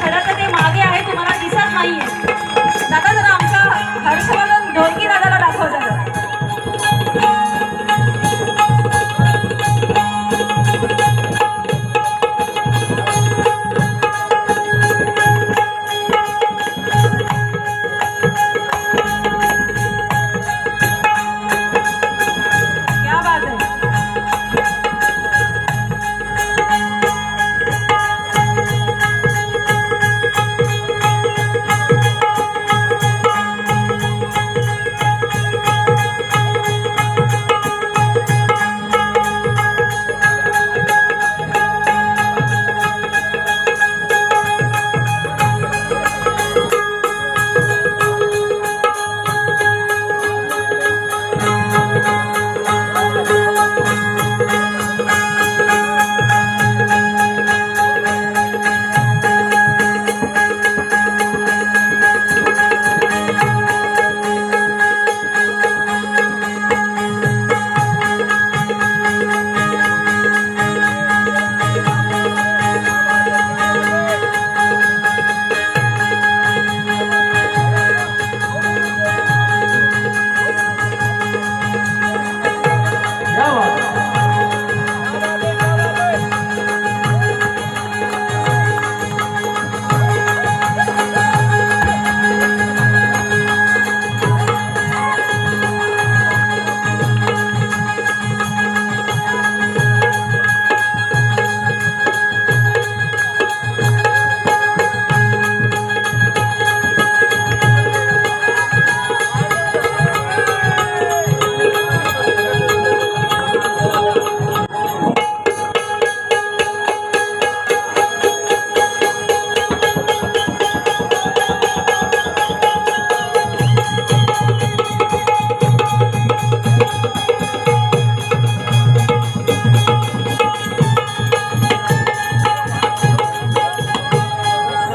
खरं तर ते मागे आहे तुम्हाला दिसत नाहीये. दादा जरा आमच्या हर्षवर्धन ढोलकी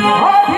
Happy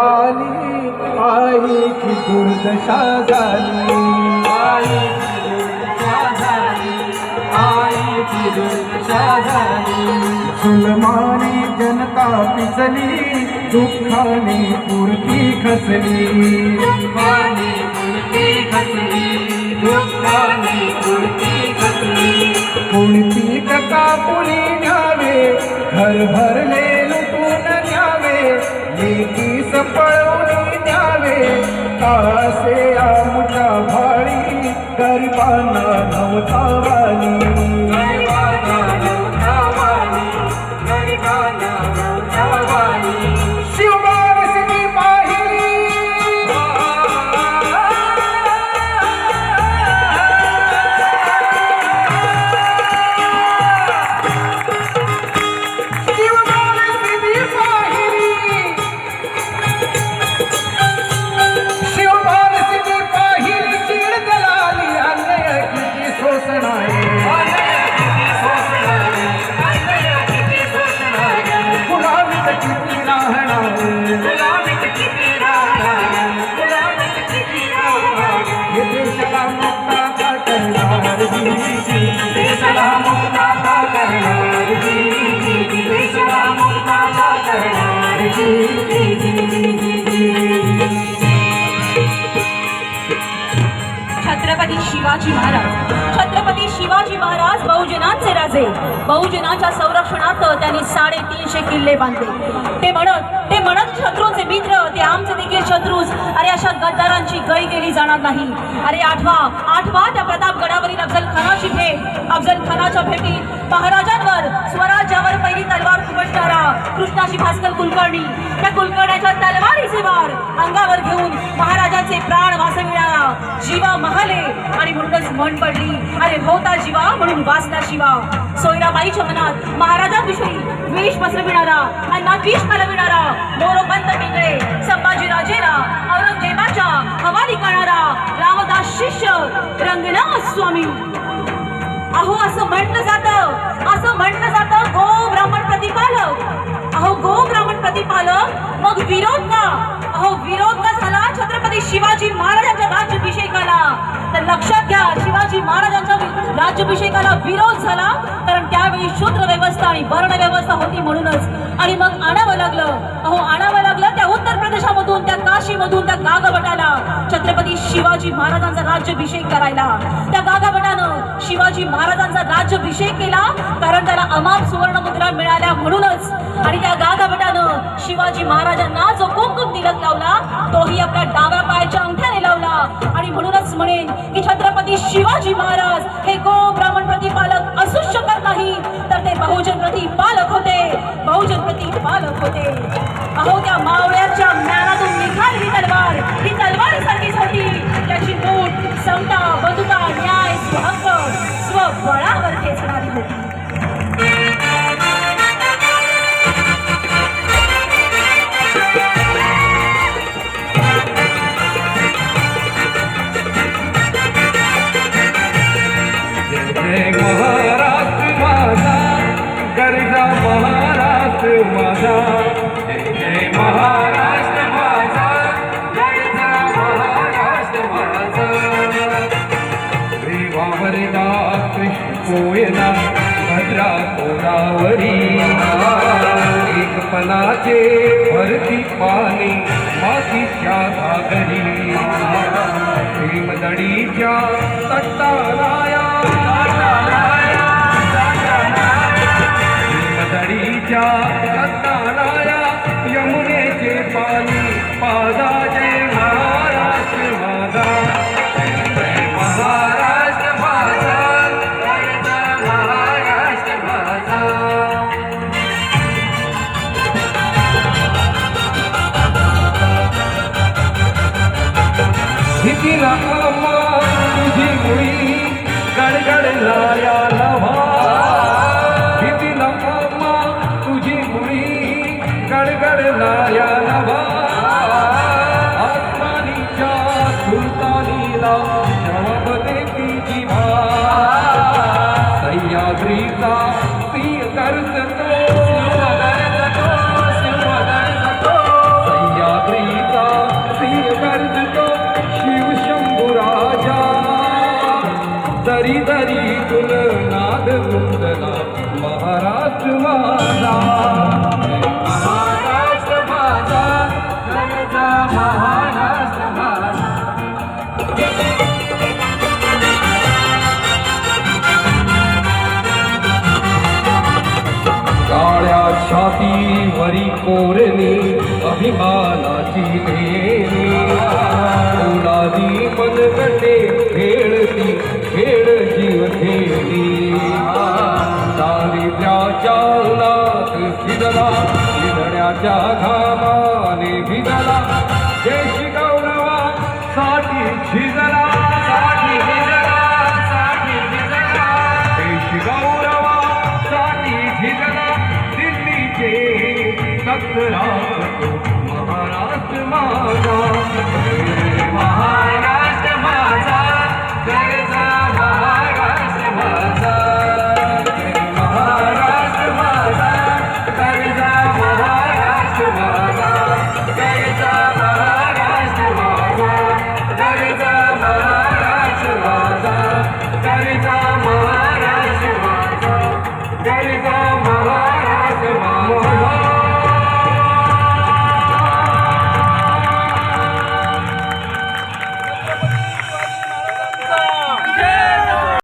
आईची दुर्दशा झाली? सुलमानी जनता पिचली दुःखाने पुरती खसली. कोणती कथा कुणी न्यावे घर आमुच्या भाळी गरिबांना नव्हता वाली छत्रपती शिवाजी महाराज. छत्रपती शिवाजी महाराज बहुजनांचे राजे. बहुजनाच्या संरक्षणात त्यांनी साडेतीनशे किल्ले बांधले. ते म्हणत शत्रूस. अरे अशा गद्दारांची गई केली जाणार नाही. अरे आठवा आठवा त्या प्रतापगडावरील अफजल खानाची भेट. अफजल खानाच्या भेटी महाराजांवर स्वराज्यावर पहिली तलवार खुपटणारा कृष्णाजी भास्कर कुलकर्णी. त्या कुलकर्ण्याच्या तलवारीचे वार अंगावर घेऊन महाराजांचे प्राण जीवा महाले आणि म्हणूनच म्हण पडली. अरे होता जीवा म्हणून वाचला शिवा. सोयराबाईच्या मनात महाराजांविषयी द्वेष पसरविणारा अण्णा द्वेष घालविणारा मोरोपंत पिंगळे संभाजीराजेला औरंगजेबाच्या हवाली करणारा रामदास शिष्य रंगनाथ स्वामी. अहो असं म्हटलं जातं असं म्हटलं जातं गो ब्राह्मण प्रतिपालक. अहो गो ब्राह्मण प्रतिपालक मग विरोध का? अहो विरोध का झाला? छत्रपती शिवाजी महाराजांच्या राज्याभिषेकाला. तर लक्षात घ्या शिवाजी महाराजांच्या राज्याभिषेकाला विरोध झाला. कारण त्यावेळी शूद्र व्यवस्था आणि वर्ण व्यवस्था होती म्हणूनच. आणि मग आणावं लागलं. अहो आणावं काशीमधून त्या गागाभटाला छत्रपती शिवाजी महाराजांचा राज्याभिषेक करायला. त्या गागाभटानं शिवाजी महाराजांचा राज्याभिषेक केला कारण त्याला अमाप सुवर्ण मुद्रा मिळाल्या म्हणूनच. आणि त्या गागाभटानं शिवाजी महाराजांना जो कुमकुम तिलक लावला तोही आपल्या डाव्या पायाच्या अंगठ्याने लावला. आणि म्हणूनच म्हणेन की छत्रपती शिवाजी महाराज हे गो ब्राह्मण प्रतिपालक असूच शकत नाही. तर ते बहुजन प्रतिपालक होते. बहुजन प्रतिपालक होते. समता बंधुता न्याय स्वहक्क स्वबळावर खेचणारी होती. महाराष्ट्र माझा महाराष्ट्र जय जय मनाचे भरती पाणी मातीच्या घागरी भीमदडीच्या तट्टाराया मोरणी अभिमानाची देणी ओलादी मनगटे खेळती खेळ जीव खेळी दारिद्र्याच्या उन्हात शिजला शिदण्याच्या घा तक्रार महाराष्ट्र